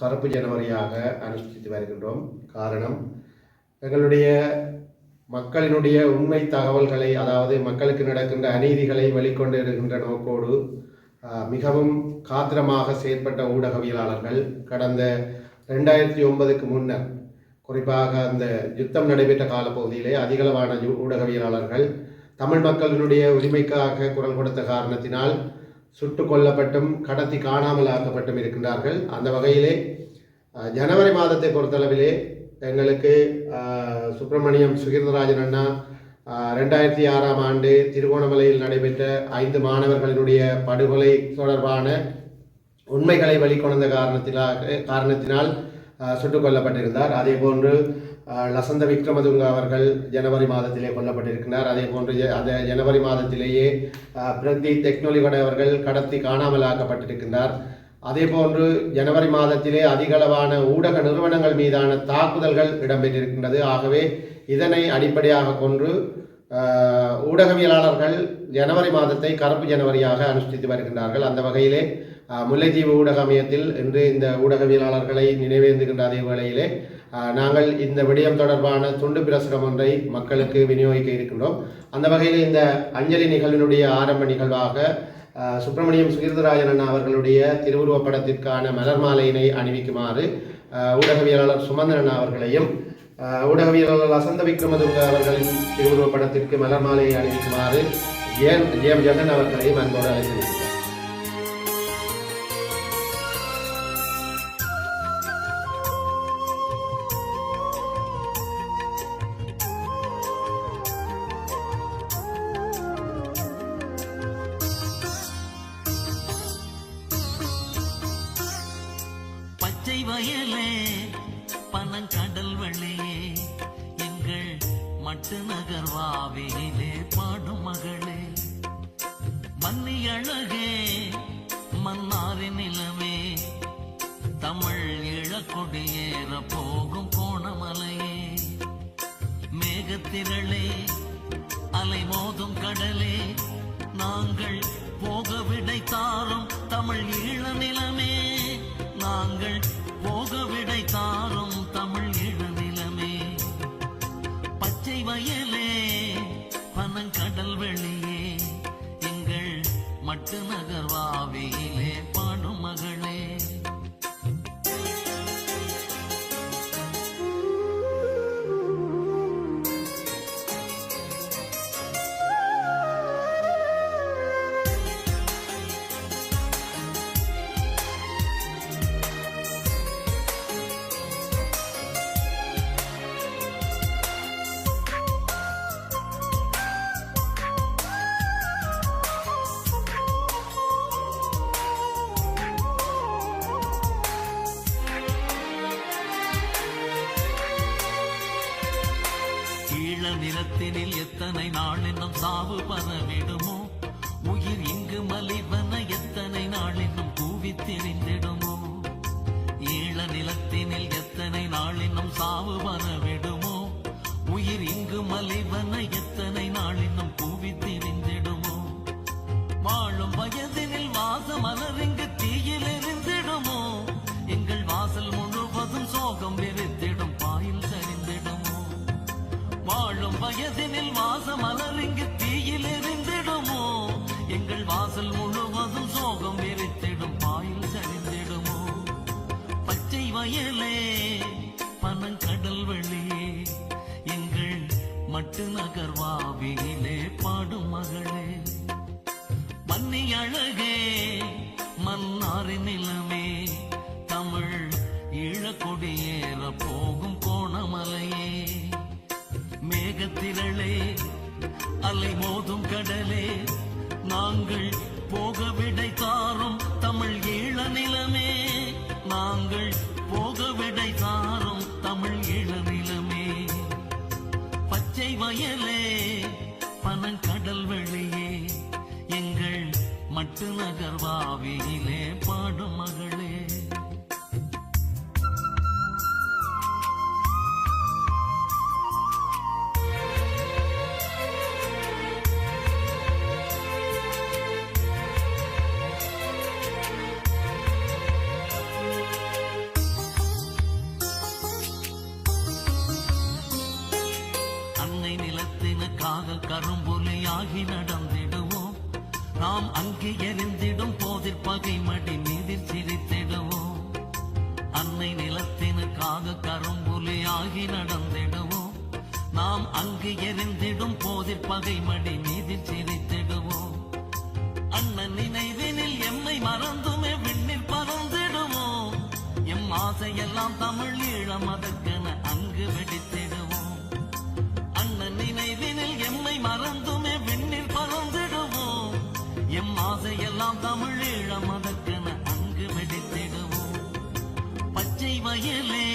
கருப்பு ஜனவரியாக அனுஷ்டித்து வருகின்றோம். காரணம் எங்களுடைய மக்களினுடைய உண்மை தகவல்களை அதாவது மக்களுக்கு நடக்கின்ற அநீதிகளை வெளிக்கொண்டு இருக்கின்ற நோக்கோடு மிகவும் காத்திரமாக செயற்பட்ட ஊடகவியலாளர்கள் கடந்த ரெண்டாயிரத்தி ஒன்பதுக்கு முன்னர் குறிப்பாக அந்த யுத்தம் நடைபெற்ற காலப்பகுதியிலே அதிகளவான ஊடகவியலாளர்கள் தமிழ் மக்களினுடைய உரிமைக்காக குரல் கொடுத்த காரணத்தினால் சுட்டு கொல்லப்பட்டும் கடத்தி காணாமல் ஆக்கப்பட்டும் இருக்கின்றார்கள். அந்த வகையிலே ஜனவரி மாதத்தை பொறுத்தளவிலே எங்களுக்கு சுப்பிரமணியம் சுகீர்தராஜன் அண்ணா ரெண்டாயிரத்தி ஆறாம் ஆண்டு திருகோணமலையில் நடைபெற்ற ஐந்து மாணவர்களினுடைய படுகொலை தொடர்பான உண்மைகளை வெளிக்கொணர்ந்த காரணத்தினால் காரணத்தினால் சுட்டுக் கொல்லப்பட்டிருந்தார். அதே போன்று லசந்த விக்ரமதுங்க அவர்கள் ஜனவரி மாதத்திலே கொல்லப்பட்டிருக்கிறார். அதே போன்று அந்த ஜனவரி மாதத்திலேயே பிரதி டெக்னாலஜி அவர்கள் கடத்தி காணாமல் ஆக்கப்பட்டிருக்கின்றார் அதே போன்று ஜனவரி மாதத்திலே அதிகளவான ஊடக நிறுவனங்கள் மீதான தாக்குதல்கள் இடம்பெற்றிருக்கின்றது. ஆகவே இதனை அடிப்படையாக கொண்டு ஊடகவியலாளர்கள் ஜனவரி மாதத்தை கருப்பு ஜனவரியாக அனுஷ்டித்து வருகின்றார்கள். அந்த வகையிலே முல்லைத்தீவு ஊடக அமையத்தில் இன்று இந்த ஊடகவியலாளர்களை நினைவேந்துகின்ற அதே வேளையிலே நாங்கள் இந்த விடயம் தொடர்பான துண்டு பிரசுரம் ஒன்றை மக்களுக்கு விநியோகிக்க இருக்கின்றோம். அந்த வகையில் இந்த அஞ்சலி நிகழ்வினுடைய ஆரம்ப நிகழ்வாக சுப்பிரமணியம் சுகீர்தராஜன் அவர்களுடைய திருவுருவப் படத்திற்கான மலர் மாலையினை அணிவிக்குமாறு ஊடகவியலாளர் சுமந்திரன் அவர்களையும் ஊடகவியலாளர் வசந்த விக்ரமதுங்க அவர்களின் திருவுருவப் படத்திற்கு மலர் மாலையை அணிவிக்குமாறு ஜெயம் ஜெயம் ஜெகன் அவர்களையும் அன்போடு அழைத்திருக்கிறார் வயலே பனங்கடல் வழியே எங்கள் மட்டு நகர் வாவியிலே பாடும் மகளே. மன்னி அழகே மன்னாரின் நிலமே தமிழ் இழக்கொடியேற போகும் கோணமலையே. மேகத்திரளே அலை மோதும் கடலே நாங்கள் போக விடை தாரும் தமிழ் தாரும் தமிழ் இளநிலமே பச்சை வயலே பனங்கடல் வெளியே. எங்கள் மட்டு நகர்வா நிலத்தினில் எத்தனை நாள் இன்னும் சாவு பரவிடுமோ? உயிர் இங்கு மலிவன எத்தனை நாள் இன்னும் கூவி திரிந்திடுமோ? ஈழ நிலத்தினில் எத்தனை நாள் இன்னும் சாவு பரவிடுமோ? உயிர் இங்கு மலிவன எத்தனை வயதினில் வாச மலர் தீயில் எரிந்திடுமோ? எங்கள் வாசல் முழுவதும் சோகம் எரித்திடும் பாயில் சரிந்திடுமோ? பச்சை வயலே பனங்கடல் வெளியே எங்கள் மட்டு நகர்வாவியிலே பாடும் மகளே. மன்னி அழகே மன்னாரின் நிலமே மட்டு நகர்வாவியிலே பாடும் மகளே. அன்னை நிலத்தின காதல் கரும்பொலியாகி நடந்தே நாம் அங்கு எரிந்திடும் போதில் பகை மடி மீதில் சிரித்திடுவோம். அன்னை நிலத்தினுக்காக கரும்புலியாகி நடந்திடுவோம். நாம் அங்கு எரிந்திடும் போதில் பகை மடி மீதில் சிரித்திடுவோம். அண்ணன் நினைவினில் எம்மை மறந்துமே விண்ணில் பறந்திடுவோம். எம் ஆசையெல்லாம் தமிழ் ஈழம் அதற்கென அங்கு வெடித்திடுவோம். மயமே